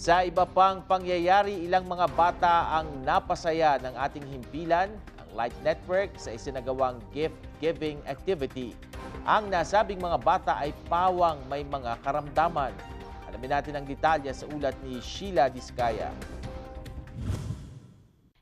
Sa iba pang pangyayari, ilang mga bata ang napasaya ng ating himpilan, ang Light Network, sa isinagawang gift-giving activity. Ang nasabing mga bata ay pawang may mga karamdaman. Alamin natin ang detalye sa ulat ni Sheila Diskaya.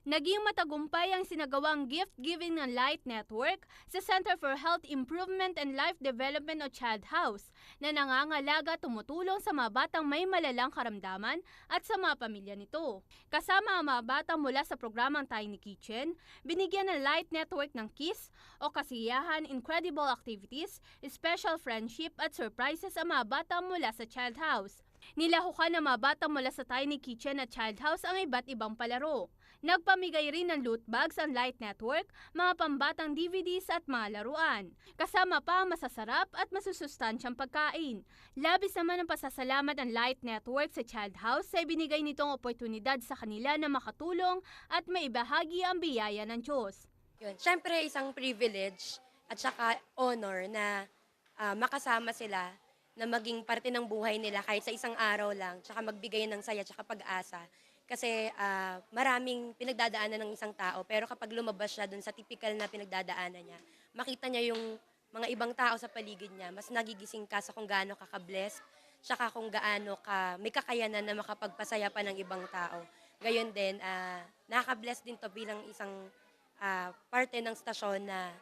Naging matagumpay ang sinagawang gift-giving ng Light Network sa Center for Health Improvement and Life Development o Child House na nangangalaga tumutulong sa mga batang may malalang karamdaman at sa mga pamilya nito. Kasama ang mga bata mula sa programang Tiny Kitchen, binigyan ng Light Network ng KISS o kasiyahan, incredible activities, special friendship at surprises ang mga bata mula sa Child House. Nilahukan ng mga bata mula sa Tiny Kitchen at Child House ang iba't ibang palaro. Nagpamigay rin ng loot bags ang Light Network, mga pambatang DVDs at mga laruan. Kasama pa ang masasarap at masusustansyang pagkain. Labis naman ang pasasalamat ng Light Network sa Child House sa ibinigay nitong oportunidad sa kanila na makatulong at maibahagi ang biyaya ng Diyos. Yun. Siyempre, isang privilege at saka honor na ah, makasama sila na maging parte ng buhay nila kahit sa isang araw lang, tsaka magbigay ng saya tsaka pag-asa. Kasi ah, maraming pinagdadaanan ng isang tao, pero kapag lumabas siya dun sa typical na pinagdadaanan niya, makita niya yung mga ibang tao sa paligid niya, mas nagigising ka sa kung gaano ka ka-blessed, tsaka kung gaano ka may kakayanan na makapagpasaya pa ng ibang tao. Gayon din, ah, nakaka-bless din to bilang isang ah, parte ng stasyon na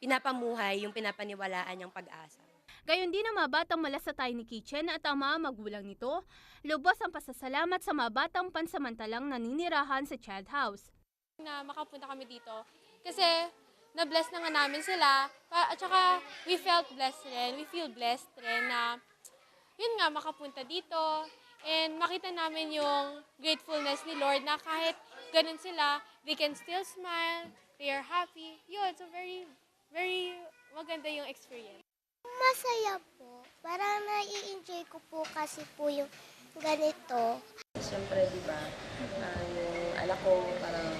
pinapamuhay yung pinapaniwalaan niyang pag-asa. Gayon din ang mga batang mula sa Tiny Kitchen at ang mga magulang nito, lubos ang pasasalamat sa mga batang pansamantalang naninirahan sa Child House. na makapunta kami dito. Kasi na-bless na nga namin sila. At saka we felt blessed rin. We feel blessed rin na yun nga makapunta dito. And makita namin yung gratefulness ni Lord na kahit ganun sila, they can still smile, they are happy. Yun, so very, very maganda yung experience. Masaya po. Parang nai-enjoy ko po kasi po yung ganito. Siyempre, di ba, ah, yung anak ko parang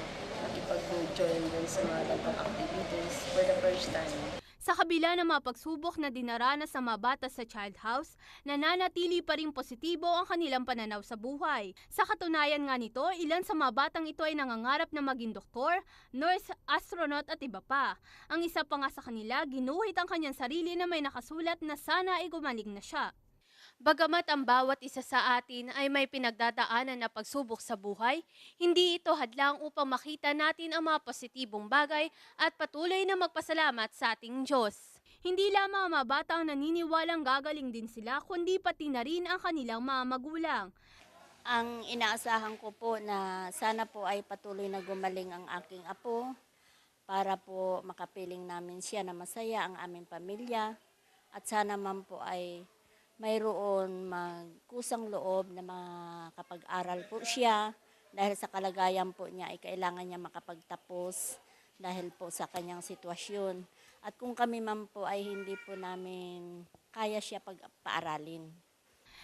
nakipag-join dun sa mga ganitong activities for the first time. Sa kabila ng mga pagsubok na dinaranas ng mga bata sa Child House, nananatili pa rin positibo ang kanilang pananaw sa buhay. Sa katunayan nga nito, ilan sa mga batang ito ay nangangarap na maging doktor, nurse, astronaut at iba pa. Ang isa pa nga sa kanila, ginuhit ang kanyang sarili na may nakasulat na sana ay gumaling na siya. Bagamat ang bawat isa sa atin ay may pinagdadaanan na pagsubok sa buhay, hindi ito hadlang upang makita natin ang mga positibong bagay at patuloy na magpasalamat sa ating Diyos. Hindi lamang ang mga bata ang naniniwalang gagaling din sila, kundi pati na rin ang kanilang mga magulang. Ang inaasahan ko po na sana po ay patuloy na gumaling ang aking apo para po makapiling namin siya na masaya ang aming pamilya at sana man po ay mayroon magkusang loob na makapag-aral po siya dahil sa kalagayan po niya ay kailangan niya makapagtapos dahil po sa kanyang sitwasyon. At kung kami man po ay hindi po namin kaya siya pag-paaralin.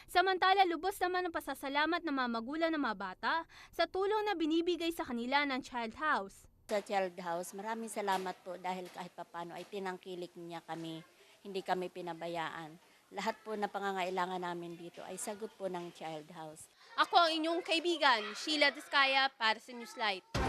Samantala, lubos naman ang pasasalamat ng mga magulang ng mga bata sa tulong na binibigay sa kanila ng Child House. sa Child House. Maraming salamat po dahil kahit papano ay tinangkilik niya kami. Hindi kami pinabayaan. Lahat po na pangangailangan namin dito ay sagot po ng Child House. Ako ang inyong kaibigan, Sheila Diskaya para sa Newslight.